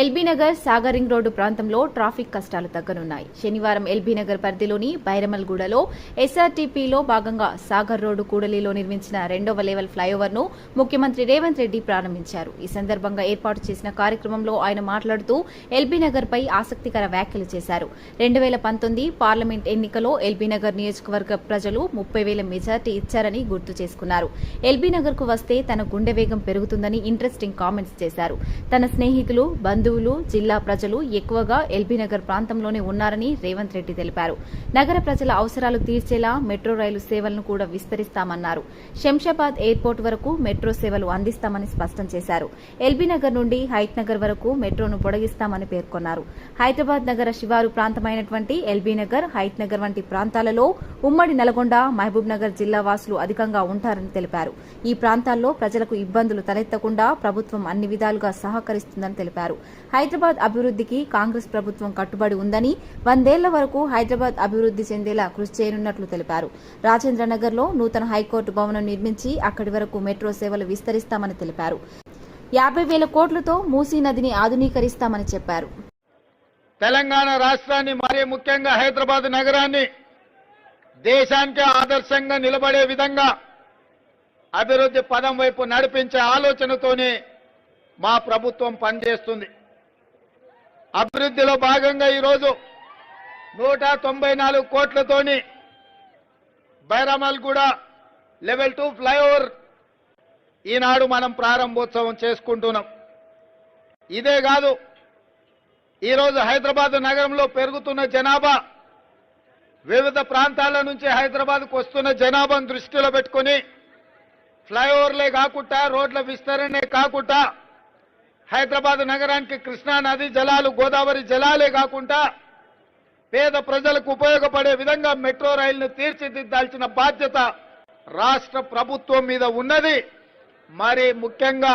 LB Nagar Sagar ring road ప్రాంతంలో traffic కష్టాలు తగ్గనున్నాయి. శనివారం ఎల్బీనగర్ పరిధిలోని బైరమల్గూడలో ఎస్ఆర్టీపీలో భాగంగా సాగర్ రోడ్డు కూడలిలో నిర్మించిన రెండవ లెవెల్ ఫ్లైఓవర్ను ముఖ్యమంత్రి రేవంత్ రెడ్డి ప్రారంభించారు. ఈ సందర్భంగా ఏర్పాటు చేసిన కార్యక్రమంలో ఆయన మాట్లాడుతూ ఎల్బీ ఆసక్తికర వ్యాఖ్యలు చేశారు. రెండు వేల పంతొమ్మిది పార్లమెంట్ ఎన్నికలో ఎల్బీనగర్ నియోజకవర్గ ప్రజలు ముప్పై వేల మెజార్టీ ఇచ్చారని గుర్తు చేసుకున్నారు. ఎల్బీనగర్కు వస్తే తన గుండె వేగం పెరుగుతుందని ఇంట్రెస్టింగ్ కామెంట్స్ చేశారు. తన స్నేహితులు బంధువులు జిల్లా ప్రజలు ఎక్కువగా ఎల్బీనగర్ ప్రాంతంలోనే ఉన్నారని రేవంత్ రెడ్డి తెలిపారు. నగర ప్రజల అవసరాలు తీర్చేలా మెట్రో రైలు సేవలను కూడా విస్తరిస్తామన్నారు. శంషాబాద్ ఎయిర్పోర్ట్ వరకు మెట్రో సేవలు అందిస్తామని స్పష్టం చేశారు. ఎల్బీనగర్ నుండి హైట్ నగర్ వరకు మెట్రోను పొడిగిస్తామని పేర్కొన్నారు. హైదరాబాద్ నగర శివారు ప్రాంతమైనటువంటి ఎల్బీనగర్ హైట్నగర్ నగర్ వంటి ప్రాంతాలలో ఉమ్మడి నల్గొండ మహబూబ్ నగర్ జిల్లా వాసులు అధికంగా ఉంటారని తెలిపారు. ఈ ప్రాంతాల్లో ప్రజలకు ఇబ్బందులు తలెత్తకుండా ప్రభుత్వం అన్ని విధాలుగా సహకరిస్తుందని తెలిపారు. హైదరాబాద్ అభివృద్ధికి కాంగ్రెస్ ప్రభుత్వం కట్టుబడి ఉందని వందేళ్ళ వరకు హైదరాబాద్ అభివృద్ధి చెందేలా కృషి చేయనున్నట్లు తెలిపారు. రాజేంద్రనగర్లో నూతన హైకోర్టు భవనం నిర్మించి అక్కడి వరకు మెట్రో సేవలు విస్తరిస్తామని తెలిపారు. యాభై వేల కోట్లతో మూసీ నదిని ఆధునీకరిస్తామని చెప్పారు. తెలంగాణ రాష్ట్రాన్ని మరీ ముఖ్యంగా హైదరాబాద్ నగరాన్ని దేశానికి ఆదర్శంగా నిలబడే విధంగా అభివృద్ధి పదం వైపు నడిపించే ఆలోచనతోనే మా ప్రభుత్వం పనిచేస్తుంది. అభివృద్ధిలో భాగంగా ఈరోజు నూట తొంభై నాలుగు కోట్లతోని బైరామల్గూడ లెవెల్ టూ ఫ్లైఓవర్ ఈనాడు మనం ప్రారంభోత్సవం చేసుకుంటున్నాం. ఇదే కాదు ఈరోజు హైదరాబాద్ నగరంలో పెరుగుతున్న జనాభా వివిధ ప్రాంతాల నుంచి హైదరాబాద్కు వస్తున్న జనాభాను దృష్టిలో పెట్టుకొని ఫ్లైఓవర్లే కాకుండా రోడ్ల విస్తరణే కాకుండా హైదరాబాద్ నగరానికి కృష్ణా నది జలాలు గోదావరి జలాలే కాకుండా పేద ప్రజలకు ఉపయోగపడే విధంగా మెట్రో రైలును తీర్చిదిద్దాల్సిన బాధ్యత రాష్ట్ర ప్రభుత్వం మీద ఉన్నది. మరి ముఖ్యంగా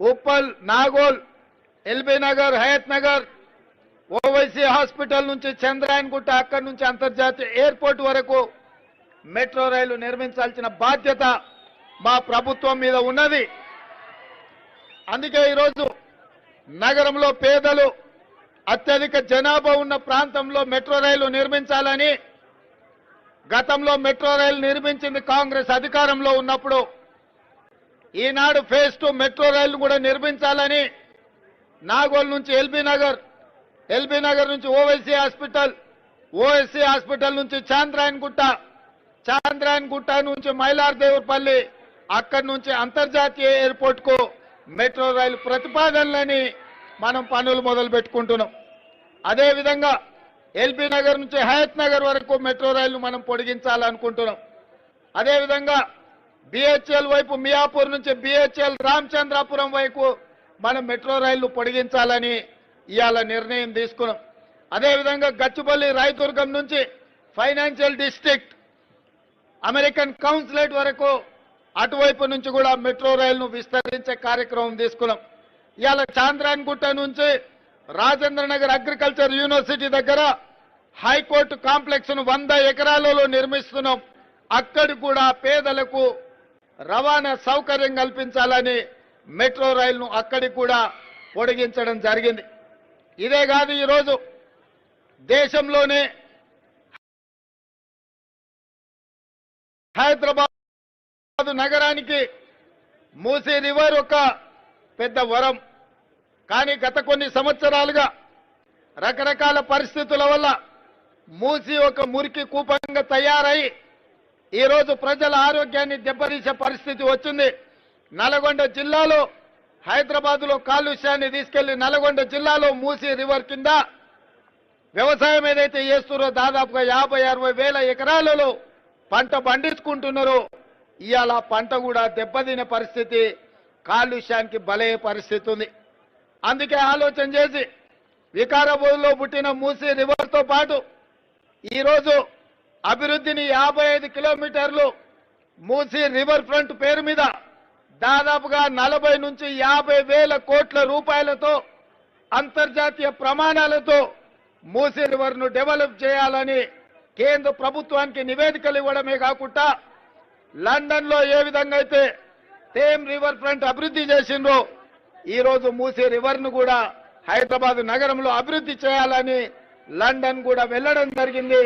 ఉప్పల్ నాగోల్ ఎల్బీ నగర్ హయత్ నగర్ ఓవైసీ హాస్పిటల్ నుంచి చంద్రాయన్ గుట్ట అక్కడి నుంచి అంతర్జాతీయ ఎయిర్పోర్ట్ వరకు మెట్రో రైలు నిర్మించాల్సిన బాధ్యత మా ప్రభుత్వం మీద ఉన్నది. అందుకే ఈరోజు నగరంలో పేదలు అత్యధిక జనాభా ఉన్న ప్రాంతంలో మెట్రో రైలు నిర్మించాలని గతంలో మెట్రో రైలు నిర్మించింది కాంగ్రెస్ అధికారంలో ఉన్నప్పుడు ఈనాడు ఫేజ్ టూ మెట్రో రైలు కూడా నిర్మించాలని నాగోల్ నుంచి ఎల్బీ నగర్ ఎల్బీ నగర్ నుంచి ఓవైసీ హాస్పిటల్ ఓఎస్సీ హాస్పిటల్ నుంచి చాంద్రాయన్ గుట్ట చాంద్రాయన్ గుట్ట నుంచి మైలార్దేవుపల్లి అక్కడి నుంచి అంతర్జాతీయ ఎయిర్పోర్ట్కు మెట్రో రైలు ప్రతిపాదనలని మనం పనులు మొదలు పెట్టుకుంటున్నాం. అదేవిధంగా ఎల్బీ నగర్ నుంచి హయత్ నగర్ వరకు మెట్రో రైలు మనం పొడిగించాలనుకుంటున్నాం. అదేవిధంగా బిహెచ్ఎల్ వైపు మియాపూర్ నుంచి బిహెచ్ఎల్ రామచంద్రాపురం వైపు మనం మెట్రో రైళ్ళు పొడిగించాలని ఇవాళ నిర్ణయం తీసుకున్నాం. అదేవిధంగా గచ్చిపల్లి రాయదుర్గం నుంచి ఫైనాన్షియల్ డిస్ట్రిక్ట్ అమెరికన్ కౌన్సిలేట్ వరకు అటువైపు నుంచి కూడా మెట్రో రైలును విస్తరించే కార్యక్రమం తీసుకున్నాం. ఇవాళ చాంద్రాయన్ గుట్ట నుంచి రాజేంద్ర నగర్ అగ్రికల్చర్ యూనివర్సిటీ దగ్గర హైకోర్టు కాంప్లెక్స్ను వంద ఎకరాలలో నిర్మిస్తున్నాం. అక్కడి కూడా పేదలకు రవాణా సౌకర్యం కల్పించాలని మెట్రో రైలును అక్కడికి కూడా పొడిగించడం జరిగింది. ఇదే కాదు ఈరోజు దేశంలోనే హైదరాబాద్ నగరానికి మూసీ రివర్ ఒక పెద్ద వరం. కానీ గత కొన్ని సంవత్సరాలుగా రకరకాల పరిస్థితుల వల్ల మూసి ఒక మురికి కూపంగా తయారై ఈరోజు ప్రజల ఆరోగ్యాన్ని దెబ్బతీసే పరిస్థితి వచ్చింది. నల్గొండ జిల్లాలో హైదరాబాద్లో కాలుష్యాన్ని తీసుకెళ్ళి నల్గొండ జిల్లాలో మూసి రివర్ కింద వ్యవసాయం ఏదైతే చేస్తున్నారో దాదాపుగా యాభై అరవై వేల ఎకరాలలో పంట పండించుకుంటున్నారో ఇవాళ పంట కూడా దెబ్బతిన పరిస్థితి కాలుష్యానికి బలయ్యే పరిస్థితి ఉంది. అందుకే ఆలోచన చేసి వికారాబాద్లో పుట్టిన మూసి రివర్తో పాటు ఈరోజు అభివృద్ధిని యాభై ఐదు కిలోమీటర్లు మూసి రివర్ ఫ్రంట్ పేరు మీద దాదాపుగా నలభై నుంచి యాభై వేల కోట్ల రూపాయలతో అంతర్జాతీయ ప్రమాణాలతో మూసీ రివర్ను డెవలప్ చేయాలని కేంద్ర ప్రభుత్వానికి నివేదికలు ఇవ్వడమే కాకుండా లండన్లో ఏ విధంగా అయితే థేమ్ రివర్ ఫ్రంట్ అభివృద్ధి చేసిండ్రో ఈరోజు మూసీ రివర్ను కూడా హైదరాబాద్ నగరంలో అభివృద్ధి చేయాలని లండన్ కూడా వెళ్ళడం జరిగింది.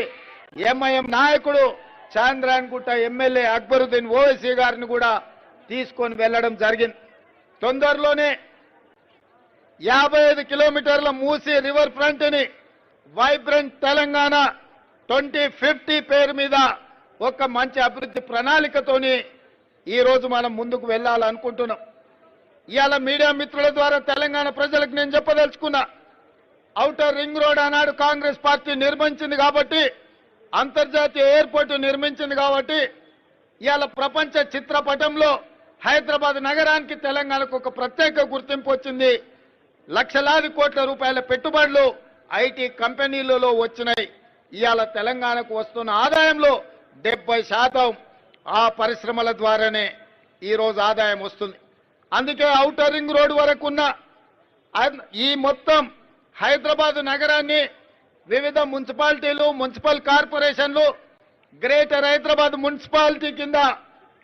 ఎంఐఎం నాయకుడు చాంద్రాయన్ గుట్ట ఎమ్మెల్యే అక్బరుద్దీన్ ఓవైసీ గారిని కూడా తీసుకొని వెళ్ళడం జరిగింది. తొందరలోనే యాభై ఐదు కిలోమీటర్ల మూసి రివర్ ఫ్రంట్ని వైబ్రెంట్ తెలంగాణ ట్వంటీ ఫిఫ్టీ పేరు మీద ఒక మంచి అభివృద్ధి ప్రణాళికతోని ఈ రోజు మనం ముందుకు వెళ్ళాలనుకుంటున్నాం. ఇవాళ మీడియా మిత్రుల ద్వారా తెలంగాణ ప్రజలకు నేను చెప్పదలుచుకున్నా ఔటర్ రింగ్ రోడ్ ఆనాడు కాంగ్రెస్ పార్టీ నిర్మించింది కాబట్టి అంతర్జాతీయ ఎయిర్పోర్టు నిర్మించింది కాబట్టి ఇవాళ ప్రపంచ చిత్రపటంలో హైదరాబాద్ నగరానికి తెలంగాణకు ఒక ప్రత్యేక గుర్తింపు వచ్చింది. లక్షలాది కోట్ల రూపాయల పెట్టుబడులు ఐటీ కంపెనీలలో వచ్చినాయి. ఇవాళ తెలంగాణకు వస్తున్న ఆదాయంలో డెబ్బై శాతం ఆ పరిశ్రమల ద్వారానే ఈరోజు ఆదాయం వస్తుంది. అందుకే ఔటర్ రింగ్ రోడ్ వరకు ఉన్న ఈ మొత్తం హైదరాబాదు నగరాన్ని వివిధ మున్సిపాలిటీలు మున్సిపల్ కార్పొరేషన్లు గ్రేటర్ హైదరాబాద్ మున్సిపాలిటీ కింద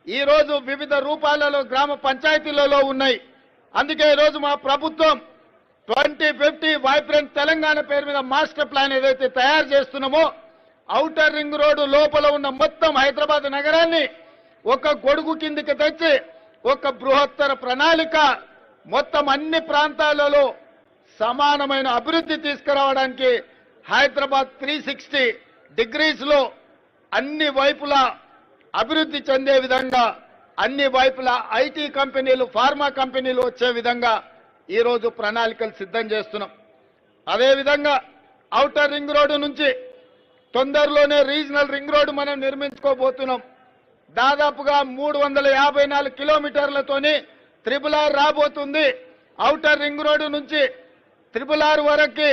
ఈ రోజు వివిధ రూపాలలో గ్రామ పంచాయతీలలో ఉన్నాయి. అందుకే ఈరోజు మా ప్రభుత్వం ట్వంటీ ఫిఫ్టీ వైబ్రెంట్ తెలంగాణ పేరు మీద మాస్టర్ ప్లాన్ ఏదైతే తయారు చేస్తున్నామో ఔటర్ రింగ్ రోడ్డు లోపల ఉన్న మొత్తం హైదరాబాద్ నగరాన్ని ఒక గొడుగు కిందికి తెచ్చి ఒక బృహత్తర ప్రణాళిక మొత్తం అన్ని ప్రాంతాలలో సమానమైన అభివృద్ధి తీసుకురావడానికి హైదరాబాద్ త్రీ సిక్స్టీ డిగ్రీస్లో అన్ని వైపులా అభివృద్ధి చెందే విధంగా అన్ని వైపులా ఐటీ కంపెనీలు ఫార్మా కంపెనీలు వచ్చే విధంగా ఈరోజు ప్రణాళికలు సిద్ధం చేస్తున్నాం. అదేవిధంగా ఔటర్ రింగ్ రోడ్డు నుంచి తొందరలోనే రీజనల్ రింగ్ రోడ్డు మనం నిర్మించుకోబోతున్నాం. దాదాపుగా మూడు వందల యాభై నాలుగు కిలోమీటర్లతోని త్రిపుల్ ఆర్ రాబోతుంది. ఔటర్ రింగ్ రోడ్డు నుంచి త్రిపుల్ ఆర్ వరకు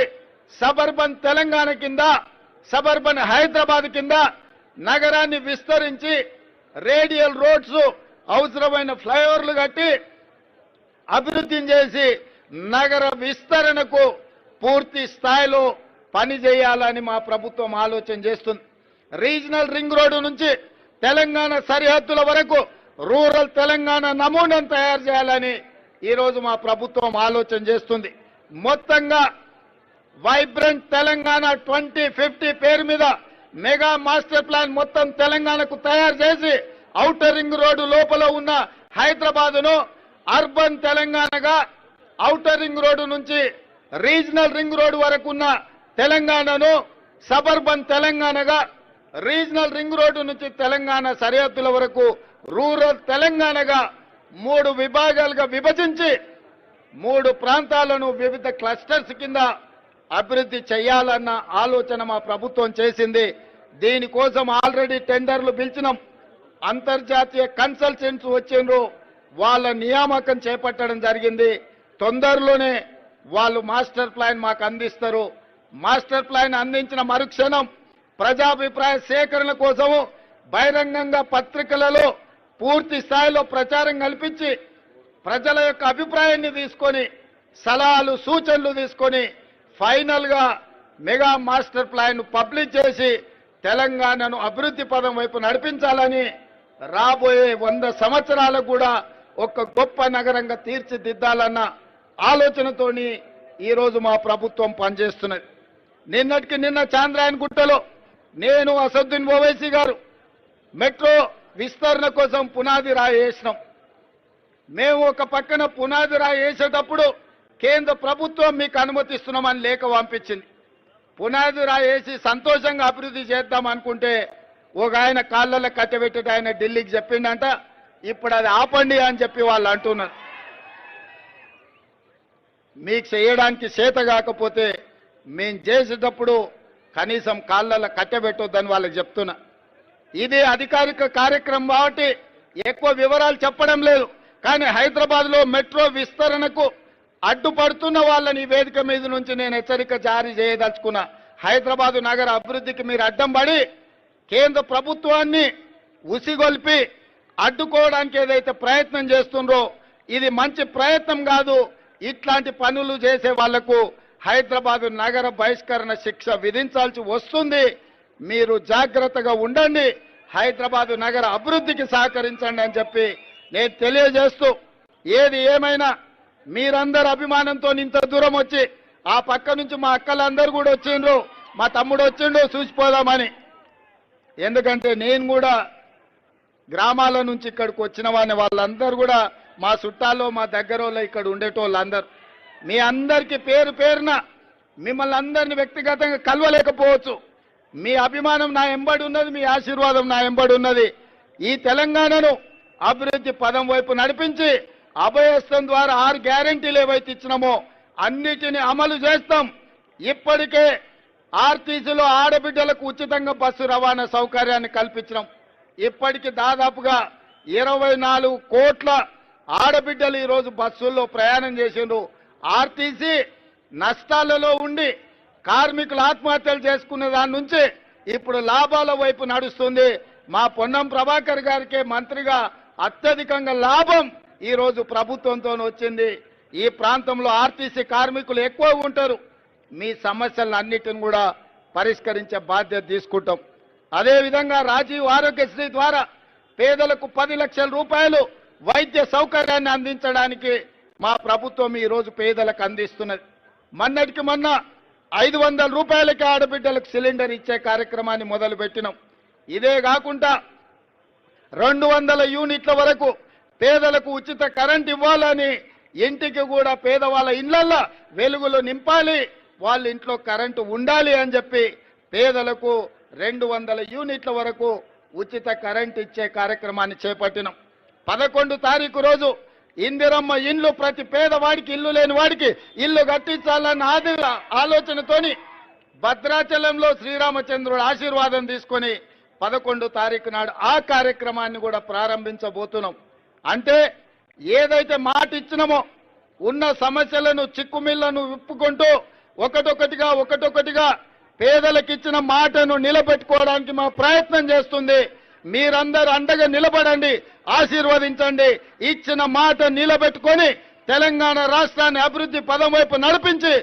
సబర్బన్ తెలంగాణ కింద సబర్బన్ హైదరాబాద్ కింద నగరాన్ని విస్తరించి రేడియల్ రోడ్స్ అవసరమైన ఫ్లైఓవర్లు కట్టి అభివృద్ధి చేసి నగర విస్తరణకు పూర్తి స్థాయిలో పని చేయాలని మా ప్రభుత్వం ఆలోచన చేస్తుంది. రీజనల్ రింగ్ రోడ్డు నుంచి తెలంగాణ సరిహద్దుల వరకు రూరల్ తెలంగాణ నమూనాను తయారు చేయాలని ఈరోజు మా ప్రభుత్వం ఆలోచన చేస్తుంది. మొత్తంగా వైబ్రెంట్ తెలంగాణ ట్వంటీ ఫిఫ్టీ పేరు మీద మెగా మాస్టర్ ప్లాన్ మొత్తం తెలంగాణకు తయారు చేసి ఔటర్ రింగ్ రోడ్డు లోపల ఉన్న హైదరాబాదును అర్బన్ తెలంగాణగా ఔటర్ రింగ్ రోడ్డు నుంచి రీజనల్ రింగ్ రోడ్డు వరకు ఉన్న తెలంగాణను సబర్బన్ తెలంగాణగా రీజనల్ రింగ్ రోడ్డు నుంచి తెలంగాణ సరిహద్దుల వరకు రూరల్ తెలంగాణగా మూడు విభాగాలుగా విభజించి మూడు ప్రాంతాలను వివిధ క్లస్టర్స్ కింద అభివృద్ధి చేయాలన్న ఆలోచన మా ప్రభుత్వం చేసింది. దీనికోసం ఆల్రెడీ టెండర్లు పిలిచినాం. అంతర్జాతీయ కన్సల్టెంట్స్ వచ్చిండ్రు. వాళ్ళ నియామకం చేపట్టడం జరిగింది. తొందరలోనే వాళ్ళు మాస్టర్ ప్లాన్ మాకు అందిస్తారు. మాస్టర్ ప్లాన్ అందించిన మరుక్షణం ప్రజాభిప్రాయ సేకరణ కోసము బహిరంగంగా పత్రికలలో పూర్తి స్థాయిలో ప్రచారం కల్పించి ప్రజల యొక్క అభిప్రాయాన్ని తీసుకొని సలహాలు సూచనలు తీసుకొని ఫైనల్గా మెగా మాస్టర్ ప్లాన్ పబ్లిష్ చేసి తెలంగాణను అభివృద్ధి పదం వైపు నడిపించాలని రాబోయే వంద సంవత్సరాలకు కూడా ఒక గొప్ప నగరంగా తీర్చిదిద్దాలన్న ఆలోచనతోని ఈరోజు మా ప్రభుత్వం పనిచేస్తున్నది. నిన్నటికి నిన్న చాంద్రాయన్ గుట్టలో నేను అసదుద్దీన్ ఓవైసీ గారు మెట్రో విస్తరణ కోసం పునాది రాయి వేసినాం మేము ఒక పక్కన పునాది రాయి వేసేటప్పుడు కేంద్ర ప్రభుత్వం మీకు అనుమతిస్తున్నామని లేఖ పంపించింది. పునాది రాయి వేసి సంతోషంగా అభివృద్ధి చేద్దాం అనుకుంటే ఒక ఆయన కాళ్ళలో కట్టబెట్టేట ఆయన ఢిల్లీకి చెప్పిండంట ఇప్పుడు అది ఆపండి అని చెప్పి వాళ్ళు అంటున్నారు. మీకు చేయడానికి చేత కాకపోతే మేం చేసేటప్పుడు కనీసం కాళ్ళలో కట్టబెట్టొద్దని వాళ్ళకి చెప్తున్నా. ఇది అధికారిక కార్యక్రమం కాబట్టి ఎక్కువ వివరాలు చెప్పడం లేదు. కానీ హైదరాబాద్లో మెట్రో విస్తరణకు అడ్డుపడుతున్న వాళ్ళని ఈ వేదిక మీద నుంచి నేను హెచ్చరిక జారీ చేయదలుచుకున్నా. హైదరాబాదు నగర అభివృద్ధికి మీరు అడ్డం పడి కేంద్ర ప్రభుత్వాన్ని ఉసిగొల్పి అడ్డుకోవడానికి ఏదైతే ప్రయత్నం చేస్తుండ్రో ఇది మంచి ప్రయత్నం కాదు. ఇట్లాంటి పనులు చేసే వాళ్ళకు హైదరాబాద్ నగర బహిష్కరణ శిక్ష విధించాల్సి వస్తుంది. మీరు జాగ్రత్తగా ఉండండి. హైదరాబాదు నగర అభివృద్ధికి సహకరించండి అని చెప్పి నేను తెలియజేస్తూ ఏది ఏమైనా మీరందరు అభిమానంతో ఇంత దూరం వచ్చి ఆ పక్క నుంచి మా అక్కలందరూ కూడా వచ్చిండ్రు. మా తమ్ముడు వచ్చిండు చూసిపోదామని. ఎందుకంటే నేను కూడా గ్రామాల నుంచి ఇక్కడికి వచ్చిన వాడిని వాళ్ళందరూ కూడా మా చుట్టాల్లో మా దగ్గర ఇక్కడ ఉండేటోళ్ళందరూ. మీ అందరికీ పేరు పేరున మిమ్మల్ని అందరిని వ్యక్తిగతంగా కలవలేకపోవచ్చు. మీ అభిమానం నా ఎంబడి ఉన్నది మీ ఆశీర్వాదం నా ఎంబడి ఉన్నది. ఈ తెలంగాణను అభివృద్ధి పదం వైపు నడిపించి అభయస్థం ద్వారా ఆరు గ్యారంటీలు ఏవైతే ఇచ్చినామో అన్నిటిని అమలు చేస్తాం. ఇప్పటికే ఆర్టీసీలో ఆడబిడ్డలకు ఉచితంగా బస్సు రవాణా సౌకర్యాన్ని కల్పించినాం. ఇప్పటికి దాదాపుగా ఇరవై నాలుగు కోట్ల ఆడబిడ్డలు ఈరోజు బస్సుల్లో ప్రయాణం చేసిండ్రు. ఆర్టీసీ నష్టాలలో ఉండి కార్మికులు ఆత్మహత్యలు చేసుకునే దాని నుంచి ఇప్పుడు లాభాల వైపు నడుస్తుంది. మా పొన్నం ప్రభాకర్ గారికి మంత్రిగా అత్యధికంగా లాభం ఈ రోజు ప్రభుత్వంతో వచ్చింది. ఈ ప్రాంతంలో ఆర్టీసీ కార్మికులు ఎక్కువ ఉంటారు. మీ సమస్యలను అన్నిటిని కూడా పరిష్కరించే బాధ్యత తీసుకుంటాం. అదేవిధంగా రాజీవ్ ఆరోగ్యశ్రీ ద్వారా పేదలకు పది లక్షల రూపాయలు వైద్య సౌకర్యాన్ని అందించడానికి మా ప్రభుత్వం ఈరోజు పేదలకు అందిస్తున్నది. మొన్నటికి మొన్న ఐదు వందల రూపాయలకి ఆడబిడ్డలకు సిలిండర్ ఇచ్చే కార్యక్రమాన్ని మొదలుపెట్టినాం. ఇదే కాకుండా రెండు వందల యూనిట్ల వరకు పేదలకు ఉచిత కరెంట్ ఇవ్వాలని ఇంటికి కూడా పేదవాళ్ళ ఇళ్ళల్లో వెలుగులు నింపాలి వాళ్ళ ఇంట్లో కరెంటు ఉండాలి అని చెప్పి పేదలకు రెండు వందల యూనిట్ల వరకు ఉచిత కరెంట్ ఇచ్చే కార్యక్రమాన్ని చేపట్టినాం. పదకొండు తారీఖు రోజు ఇందిరమ్మ ఇండ్లు ప్రతి పేదవాడికి ఇల్లు లేని వాడికి ఇల్లు కట్టించాలన్న ఆది ఆలోచనతోని భద్రాచలంలో శ్రీరామచంద్రుడు ఆశీర్వాదం తీసుకొని పదకొండు తారీఖు నాడు ఆ కార్యక్రమాన్ని కూడా ప్రారంభించబోతున్నాం. అంటే ఏదైతే మాట ఇచ్చినామో ఉన్న సమస్యలను చిక్కుమిళ్ళను విప్పుకుంటూ ఒకటొకటిగా ఒకటొకటిగా పేదలకు ఇచ్చిన మాటను నిలబెట్టుకోవడానికి మా ప్రయత్నం చేస్తుంది. మీరందరూ అండగా నిలబడండి. ఆశీర్వదించండి. ఇచ్చిన మాట నిలబెట్టుకొని తెలంగాణ రాష్ట్రాన్ని అభివృద్ధి పదం వైపు నడిపించి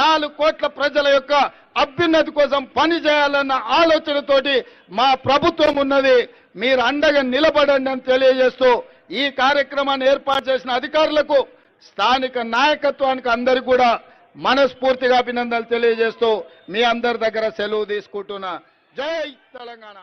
నాలుగు కోట్ల ప్రజల యొక్క అభ్యున్నతి కోసం పని చేయాలన్న ఆలోచనతోటి మా ప్రభుత్వం ఉన్నది. మీరు అండగా నిలబడండి అని తెలియజేస్తూ ఈ కార్యక్రమాన్ని ఏర్పాటు చేసిన అధికారులకు స్థానిక నాయకత్వానికి అందరి కూడా మనస్ఫూర్తిగా అభినందనలు తెలియజేస్తూ మీ అందరి దగ్గర సెలవు తీసుకుంటున్నా. జై తెలంగాణ!